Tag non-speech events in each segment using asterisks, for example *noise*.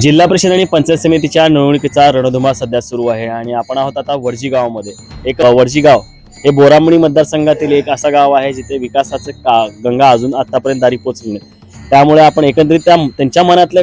जिल्हा परिषद आणि पंचायत समितीच्या निवडणुकीचा रणधुमा सध्या सुरू आहे आणि आपण आहोत आता वडजी गावामध्ये. एक अ, गाव हे बोरामणी मतदारसंघातील एक असा गाव आहे जिथे विकासाचं का गंगा अजून आतापर्यंत दारी पोचली नाही. त्यामुळे आपण एकंदरीत त्या त्यांच्या मनातले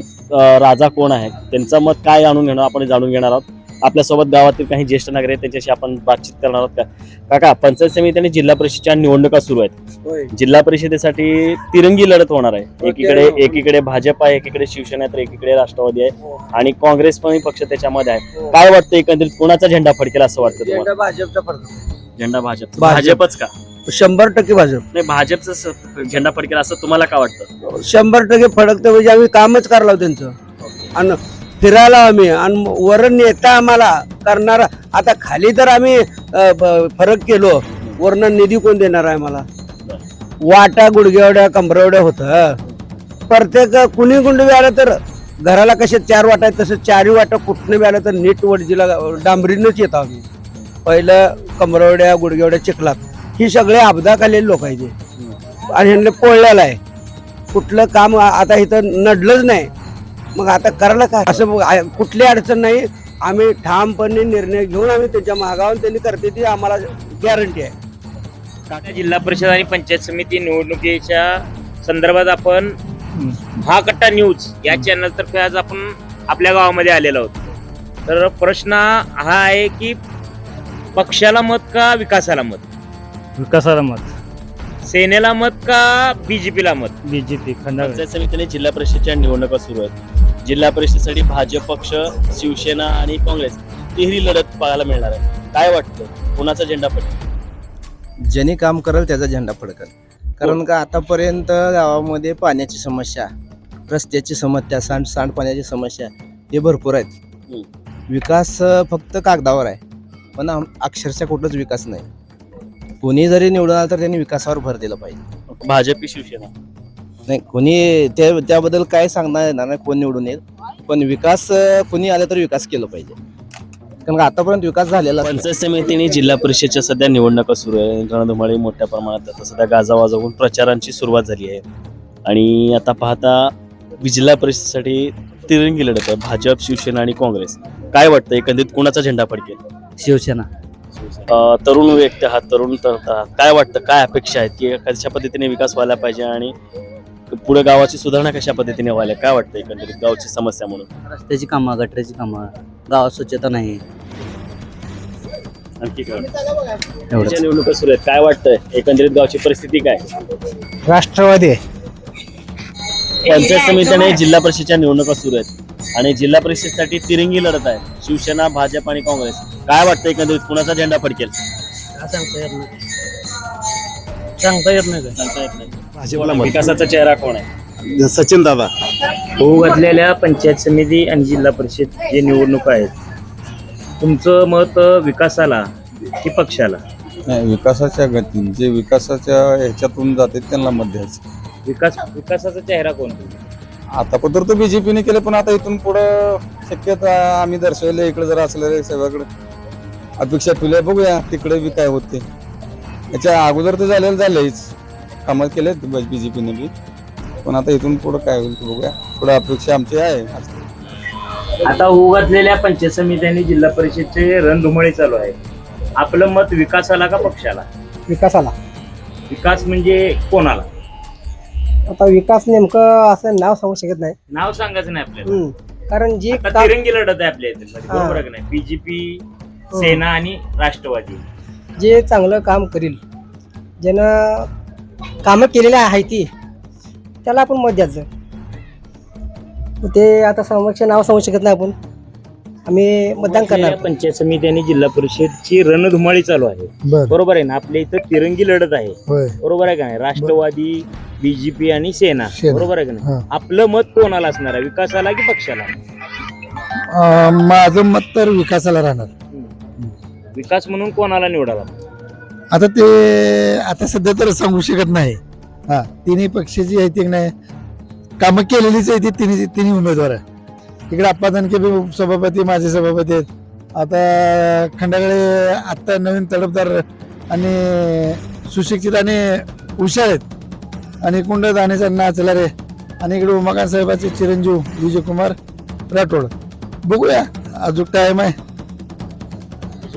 राजा कोण आहे त्यांचं मत काय जाणून घेणार आपण जाणून घेणार आहोत. आपल्यासोबत गावातील काही ज्येष्ठ नागरिक आहेत त्यांच्याशी आपण बातचीत करणार आहोत का? काका पंचायत समिती आणि जिल्हा परिषदच्या निवडणुका सुरू आहेत. जिल्हा परिषदेसाठी तिरंगी लढत होणार आहे. एकीकडे एकीकडे भाजप आहे एकीकडे शिवसेना तर एकीकडे राष्ट्रवादी आहे. आणि काँग्रेस पण पक्ष त्याच्यामध्ये आहे. काय वाटतं एकंदरीत कोणाचा झेंडा फडकेल असं वाटतं भाजपचा फडकतो झेंडा भाजप. भाजप. भाजपच का? शंभर टक्के भाजप. नाही भाजपचं झेंडा फडकेल असं तुम्हाला काय वाटतं? शंभर टक्के फडकतं म्हणजे आम्ही कामच करायला त्यांचं. आणि फिरायला आम्ही. आणि वर नेता आम्हाला करणार. आता खाली तर आम्ही फरक केलो. वरनं निधी कोण देणार आहे मला वाटा गुडघेवड्या कमरेवड्या होतं. प्रत्येक कुणी गुंड आलं तर घराला कसे चार वाटा आहेत तसं चारही वाटा कुठनं मिळालं आलं तर नीट वडजीला डांबरीनंच येतो आम्ही. पहिलं कंबरवड्या गुडघेवड्या चिखलात. ही सगळे अपघात आलेले लोक आहेत आणि ह्यांना पोळलेलं आहे. कुठलं काम आता इथं नडलंच नाही. मग आता करायला काय? असं कुठली अडचण नाही. आम्ही ठामपणे निर्णय घेऊन आम्ही त्यांच्या मागावून त्यांनी करते ती आम्हाला गॅरंटी आहे. काका जिल्हा परिषद आणि पंचायत समिती निवडणुकीच्या संदर्भात आपण महाकट्टा न्यूज या चॅनल तर्फे आज आपण आपल्या गावामध्ये आलेलो आहोत. तर प्रश्न हा आहे की पक्षाला मत का विकासाला मत? विकासाला मत. सेनेला मत का बीजेपीला मत? बीजेपी खंडागळे पंचायत समिती आणि जिल्हा परिषदच्या निवडणुका सुरू आहेत. जिल्हा परिषदेसाठी भाजप पक्ष शिवसेना आणि काँग्रेस तिहेरी लढत पाहायला मिळणार आहे काय वाटतं? कोणाचा झेंडा फडकेल? ज्यांनी काम करेल त्याचा झेंडा फडकल. कारण का आतापर्यंत गावामध्ये पाण्याची समस्या रस्त्याची समस्या सांड सांडपाण्याची समस्या हे भरपूर आहेत. विकास अं, फक्त कागदावर आहे. पण आम- अक्षरशः कुठंच विकास नाही. कोणी जरी निवडून आलं तर त्यांनी विकासावर भर दिला पाहिजे. भाजप की शिवसेना? नाही कोणी ते त्याबद्दल काय सांगणार येणार नाही कोण निवडून येईल. पण विकास अं, कोणी आलं तर विकास केलं पाहिजे. कारण का आतापर्यंत विकास झालेला नाही. पंचायत समिती आणि जिल्हा परिषदच्या सध्या निवडणुका सुरू आहे. रणधुमाळी मोठ्या प्रमाणात आता सध्या गाजावाजा होऊन प्रचारांची सुरुवात झाली आहे. आणि आता पाहता जिल्हा परिषदेसाठी तिरंगी लढत आहे. भाजप शिवसेना आणि काँग्रेस. काय वाटतं एकंदरीत कोणाचा झेंडा फडकेल? शिवसेना. तरुण व्यक्ती आहात तरुण तर आहात काय वाटतं काय अपेक्षा आहेत? की कशा पद्धतीने विकास व्हायला पाहिजे आणि पुढे गावाची सुधारणा कशा पद्धतीने व्हायला काय वाटतं एकंदरीत गावची समस्या म्हणून? रस्त्याची कामं गटराची कामं गावात स्वच्छता नाही. आणखी काय? एवढंच. निवडणुका सुरू आहेत. काय वाटतंय एकंदरीत गावची परिस्थिती काय? राष्ट्रवादी पंचायत समिती आणि जिल्हा परिषदच्या निवडणुका सुरू आहेत. आणि जिल्हा परिषदसाठी तिरंगी लढत आहे. शिवसेना भाजप आणि काँग्रेस. काय वाटतं एकंदरीत? कुणाचा झेंडा फडकेल? सांगता येत नाही. सांगता येत नाही सांगता येत नाही. विकासाचा चेहरा कोण आहे? सचिन दादा. होऊ घातलेल्या पंचायत समिती आणि जिल्हा परिषद जे निवडणुका आहेत तुमचं मत विकासाला की पक्षाला? नाही, विकासाच्या गती जे विकासाच्या ह्याच्यातून जाते त्यांना मत द्यायचं. विकास विकासाचा चेहरा कोण? आता पत्र तर बीजेपीने केलं पण आता इथून पुढं शक्यता आम्ही दर्शवले इकडे जर असलेले सगळ्याकडे. अपेक्षा ठेवल्या बघूया तिकडे बी काय होते. याच्या अगोदर तर झालेलं झालंच कामं केले बीजेपीने बी. पण आता इथून पुढं काय होईल ते बघूया. थोडं अपेक्षा आमची आहे. आता होऊ घातलेल्या पंचायत समिती आणि जिल्हा परिषदचे रणधुमाळी चालू आहे. आपलं मत विकासाला का पक्षाला? विकासाला. विकास म्हणजे कोणाला? आता विकास नेमकं असं नाव सांगू शकत नाही. नाव सांगायचं नाही आपल्याला. हम्म. कारण जी आता का- तिरंगी लढत आहे आपल्या इथे. बरोबर आहे का नाही? बीजेपी. सेना आणि राष्ट्रवादी. जे चांगलं काम करील ज्यानं कामं केलेली आहे ती त्याला आपण मत द्यायचं. ते आता समक्ष नाव सांगू शकत नाही आपण. आम्ही मतदान करणार. पंचायत समिती आणि जिल्हा परिषदची रणधुमाळी चालू आहे. बरोबर आहे ना? आपल्या इथं तिरंगी लढत आहे. बरोबर आहे का नाही? राष्ट्रवादी बीजेपी आणि सेना. बरोबर आहे का नाही? आपलं मत कोणाला असणार आहे? विकासाला की पक्षाला? माझं मत तर विकासाला राहणार. विकास म्हणून कोणाला निवडाला आता ते आता सध्या तर सांगू शकत नाही. हा तिन्ही पक्षाची आहे ती नाही. कामं केलेलीच आहे ती तिन्ही तिन्ही उमेदवार. आहे इकडे आप्पा धनके बी सभापती माझे सभापती आहेत. आता खंडाकडे आत्ता नवीन तडफदार आणि सुशिक्षित आणि हुशार आहेत. आणि कुंड दानेचा नाचला रे आणि इकडे उमाकांत साहेबाचे चिरंजीव विजय कुमार राठोड. बघूया अजून टाइम आहे.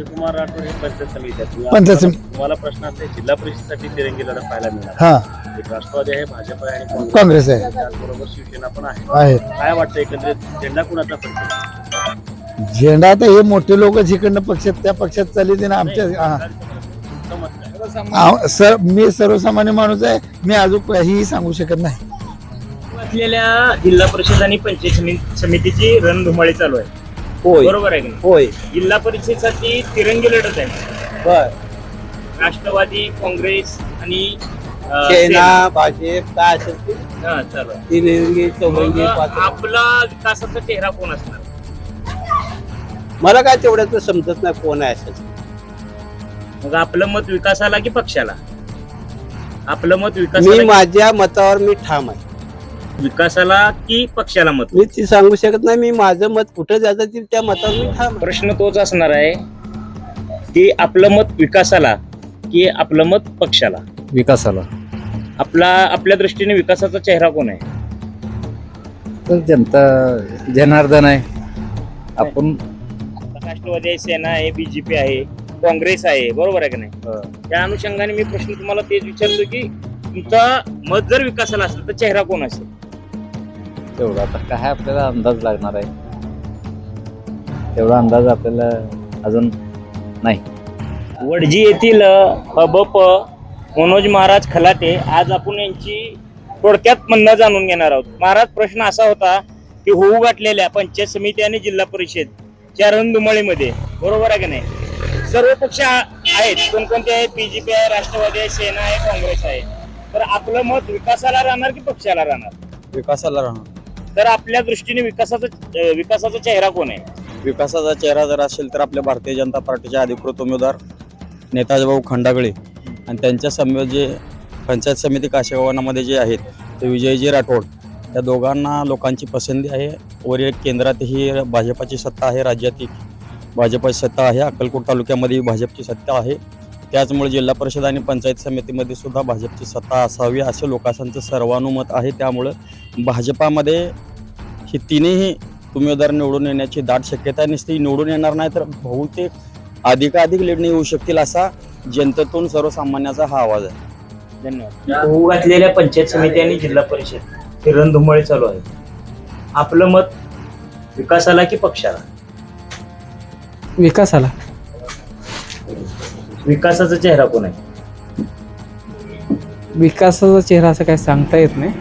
विजयकुमार राठोड हे पंचायत समिती आहे. तुम्ही- पंचायत समिती. तुम्हाला प्रश्न असे जिल्हा परिषदेसाठी तिरंगी लढत पाहायला मिळाला हा. एक राष्ट्रवादी आहे भाजप आहे आणि काँग्रेस. काँग्रेस आहे. त्याचबरोबर शिवसेना पण आहे. आहे. काय वाटतं एकंदरीत झेंडा कुणाचा पडतो झेंडा आता हे मोठे लोक जिकडनं पक्षात त्या पक्षात चालले ना आमच्या हा. सर मी सर्वसामान्य माणूस आहे. मी अजून काहीही सांगू शकत नाही. असलेल्या जिल्हा परिषद आणि पंचायत समिती- समितीची रणधुमाळी चालू आहे. होय. बरोबर आहे की नाही? होय. जिल्हा परिषदेसाठी तिरंगी लढत आहे. बर. राष्ट्रवादी काँग्रेस आणि अं, सेना भाजप काय असेल ते? सेना. हा, चालू आहे. तिरंगी चौरंगी मग पाच आपला विकासाचा चेहरा कोण असणार? मला काय तेवढ्याच समजत नाही कोण आहे असं. मग आपलं मत विकासाला की पक्षाला? आपलं मत मी विकासाला माझ्या मतावर मी ठाम आहे. विकासाला की पक्षाला मत? मी ती सांगू शकत नाही मी माझं मत कुठं जायचं ते त्या मतावर मी ठाम आहे. प्रश्न तोच असणार आहे की आपलं मत विकासाला की आपलं मत पक्षाला? विकासाला. आपला आपल्या दृष्टीने विकासाचा चेहरा कोण आहे? तर जनता जनार्दन आहे. आपण राष्ट्रवादी आहे सेना आहे बीजेपी आहे काँग्रेस आहे बरोबर आहे का नाही? त्या अनुषंगाने मी प्रश्न तुम्हाला तेच विचारतो की तुमचा मत जर विकासाला असेल तर चेहरा कोण असेल? तेवढा. आता काय आपल्याला अंदाज लागणार आहे? तेवढा अंदाज आपल्याला अजून नाही. वडजी येथील हबप मनोज महाराज खलाटे आज आपण यांची थोडक्यात म्हणणं जाणून घेणार आहोत. महाराज प्रश्न असा होता की होऊ गाठलेल्या पंचायत समिती आणि जिल्हा परिषदच्या रणधुमाळीमध्ये बरोबर आहे की नाही? सर्व पक्ष आहेत. कोणकोणते आहेत? बीजेपी आहे राष्ट्रवादी आहे सेना आहे काँग्रेस आहे. तर आपलं मत विकासाला राहणार की पक्षाला राहणार? विकासाला राहणार. तर आपल्या दृष्टीने विकासाचा विकासाचा चेहरा कोण आहे? विकासाचा चेहरा जर असेल तर आपल्या भारतीय जनता पार्टीचे अधिकृत उमेदवार नेताजीभाऊ खंडागळे आणि त्यांच्या समवेत जे पंचायत समिती काशेगावांमध्ये जे आहेत ते विजयजी राठोड या दोघांना लोकांची पसंती आहे. वर एक केंद्रातही भाजपाची सत्ता आहे राज्यातही भाजपाची सत्ता आहे. अक्कलकोट तालुक्यामध्ये भाजपची सत्ता आहे. त्याचमुळे जिल्हा परिषद आणि पंचायत समितीमध्ये सुद्धा भाजपची सत्ता असावी असे लोकांचं सर्वानुमत आहे. त्यामुळं भाजपामध्ये ही तिन्ही उमेदवार निवडून येण्याची दाट शक्यता नुसती निवडून येणार नाही तर बहुतेक अधिकाधिक लीडने येऊ शकतील असा जनतेतून सर्वसामान्याचा हा आवाज आहे. धन्यवाद. होऊ घातलेल्या पंचायत समिती आणि जिल्हा परिषद. हे रणधुमाळी चालू आहे. आपलं मत विकासाला की पक्षाला? विकासाला. विकासाचा चेहरा कोण आहे? विकासाचा चेहरा असं काय सांगता येत नाही.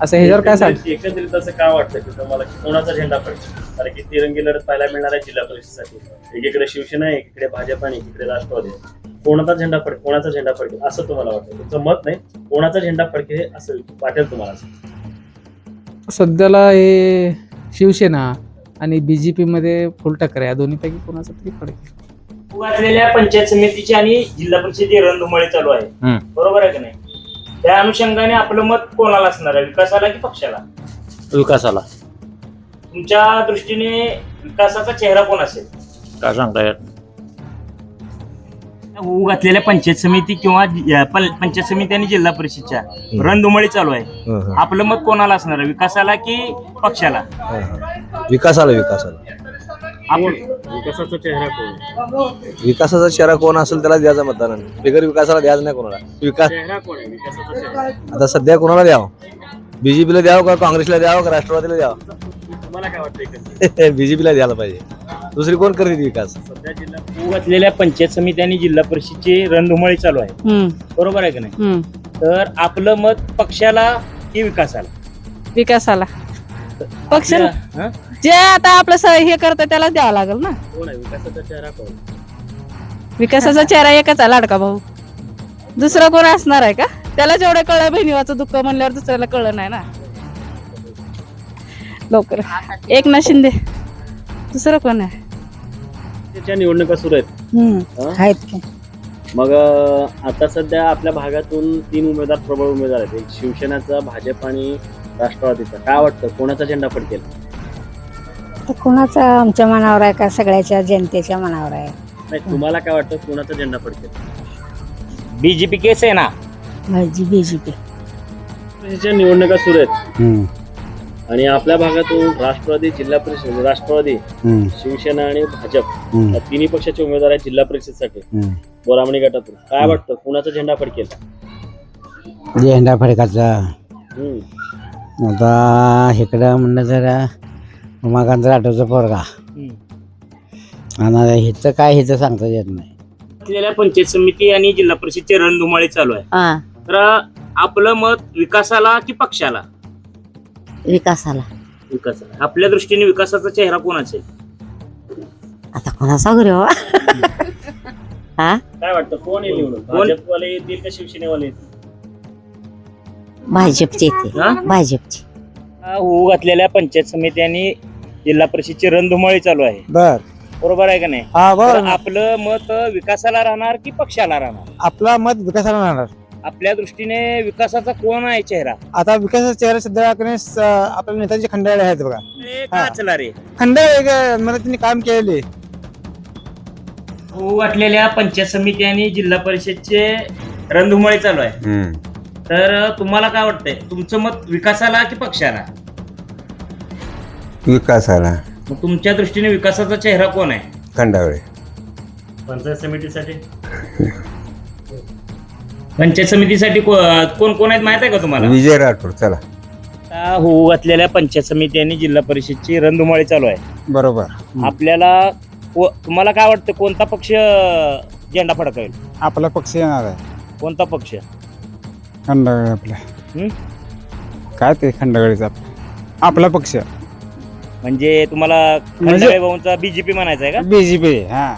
असं ह्याच्यावर काय सांग एकंदरीत- एकंदरीत असं काय वाटतं की तुम्हाला की कोणाचा झेंडा पडतो? कारण की तिरंगी लढत पाहायला मिळणार आहे जिल्हा परिषदेसाठी. एकीकडे शिवसेना आहे एकीकडे भाजप आणि एकीकडे राष्ट्रवादी आहे. कोणाचा झेंडा फडके कोणाचा झेंडा फडके असं तुम्हाला वाटतं? तुमचं मत नाही? कोणाचा झेंडा फडके हे असं वाटेल तुम्हाला असं? सध्याला हे शिवसेना आणि बी जे पीमध्ये फुल टक्कर आहे. या दोन्हीपैकी कोणाचा तरी फरक घातलेल्या पंचायत समितीची आणि जिल्हा परिषदेची रणधुमाळी चालू आहे. बरोबर आहे की नाही? त्या अनुषंगाने आपलं मत कोणाला असणार आहे? विकासाला की पक्षाला? विकासाला. तुमच्या दृष्टीने विकासाचा चेहरा कोण असेल? काय सांगता येत होऊ घातलेल्या पंचायत समिती किंवा जि- पंचायत समिती आणि जिल्हा परिषदच्या रणधुमाळी चालू आहे. आपलं मत कोणाला असणार आहे? विकासाला की पक्षाला? विकासाला विकासाला. विकासाचा चेहरा कोण? विकासाचा चेहरा कोण असेल त्याला द्यायचं मतदान. बिगर विकासाला द्यायचं नाही कोणाला. विकास चेहरा कोण आहे विकासाचा चेहरा? आता सध्या कोणाला द्यावं? बीजेपीला द्यावं का काँग्रेसला द्यावं का राष्ट्रवादीला द्यावं? तुम्हाला काय वाटतं एकंदरीत बीजेपीला *laughs* द्यायला पाहिजे. दुसरी कोण करते विकास? सध्या जिल्हा घातलेल्या पंचायत समिती आणि जिल्हा परिषदची रणधुमाळी चालू आहे. बरोबर आहे की नाही? तर आपलं मत पक्षाला की विकासाला? विकासाला. पक्षाला हं? जे आता आपलं स- हे करतं त्याला द्यावं लागेल ना. कोण आहे? विकासाचा चेहरा कोण? विकासाचा चेहरा एकच आहे लाडका भाऊ. दुसरा कोण असणार आहे का? त्याला जेवढं कळलं बहिणीवाचं दुःख म्हणल्यावर दुसऱ्याला कळलं नाही ना. लवकर. एकनाथ शिंदे. दुसरं कोण आहे? त्याच्या निवडणुका सुरू आहेत. हं? आहेत की. मग अं, आता सध्या आपल्या भागातून तीन उमेदवार प्रबळ उमेदवार आहेत. एक शिवसेनाचा भाजप आणि राष्ट्रवादीचा. काय वाटतं? कोणाचा झेंडा फडकेल तर कुणाचा? आमच्या मनावर आहे का? सगळ्याच्या जनतेच्या मनावर आहे. नाही तुम्हाला काय वाटतं? कोणाचा झेंडा फडकेल बीजेपी के सेना भाजी बीजेपी त्याच्या निवडणुका सुरू आहेत. आणि आपल्या भागातून राष्ट्रवादी जिल्हा परिषद राष्ट्रवादी शिवसेना आणि भाजप या तिन्ही पक्षाचे उमेदवार आहेत जिल्हा परिषदसाठी. बोरामणी गटातून. काय वाटतं? कुणाचा झेंडा फडकेल झेंडा फडकाचा. हम्म. आता इकडं म्हणलं जरा उमाकांत राठोचा पोरगा. आणि हिचं काय हिचं सांगता येत नाही. असलेल्या पंचायत समिती आणि जिल्हा परिषदचे रणधुमाळे चालू आहे. हा. तर आपलं मत विकासाला की पक्षाला? विकासाला. विकासाला. आपल्या दृष्टीने विकासाचा चेहरा कोणाचा आहे? आता कोणाचा गुरु हा? काय वाटतं? कोण येईल निवडून? कोण? भाजपवाले येतील का शिवसेनेवाले येतील? भाजपची येते हा? भाजपची. होऊ घातलेल्या पंचायत समिती आणि जिल्हा परिषदचे रणधुमाळे चालू आहे. बर. बरोबर आहे का नाही? हा तर आपलं मत विकासाला राहणार की पक्षाला राहणार? आपला मत विकासाला राहणार. आपल्या दृष्टीने विकासाचा कोण आहे चेहरा? आता विकासाचा चेहरा सध्या आपल्या नेत्यांचे खंडाळे आहेत बघा. हे. का रे? खंडाळे मला त्यांनी काम केलेले. होऊ घातलेल्या पंचायत समिती आणि जिल्हा परिषदचे रणधुमाळे चालू आहे. तर तुम्हाला काय वाटतंय? तुमचं मत विकासाला की पक्षाला? विकासाला. मग तुमच्या दृष्टीने विकासाचा चेहरा कोण आहे? खंडावळे. पंचायत समितीसाठी? पंचायत समितीसाठी को- कोण कोण आहेत माहीत आहे का तुम्हाला? विजय राठोड चला. आता होऊ घातलेल्या पंचायत समिती आणि जिल्हा परिषदची रणधुमाळी चालू आहे. बरोबर. आपल्याला को- तुम्हाला काय वाटतं कोणता पक्ष झेंडा फडकावेल? आपला पक्ष येणार आहे. कोणता पक्ष? खंडागळे आपल्या हं? काय ते खंडागळीचा आपला? पक्ष. म्हणजे तुम्हाला म्हणजे- खंडाळे भाऊंचा बीजेपी म्हणायचा आहे का? बीजेपी हा.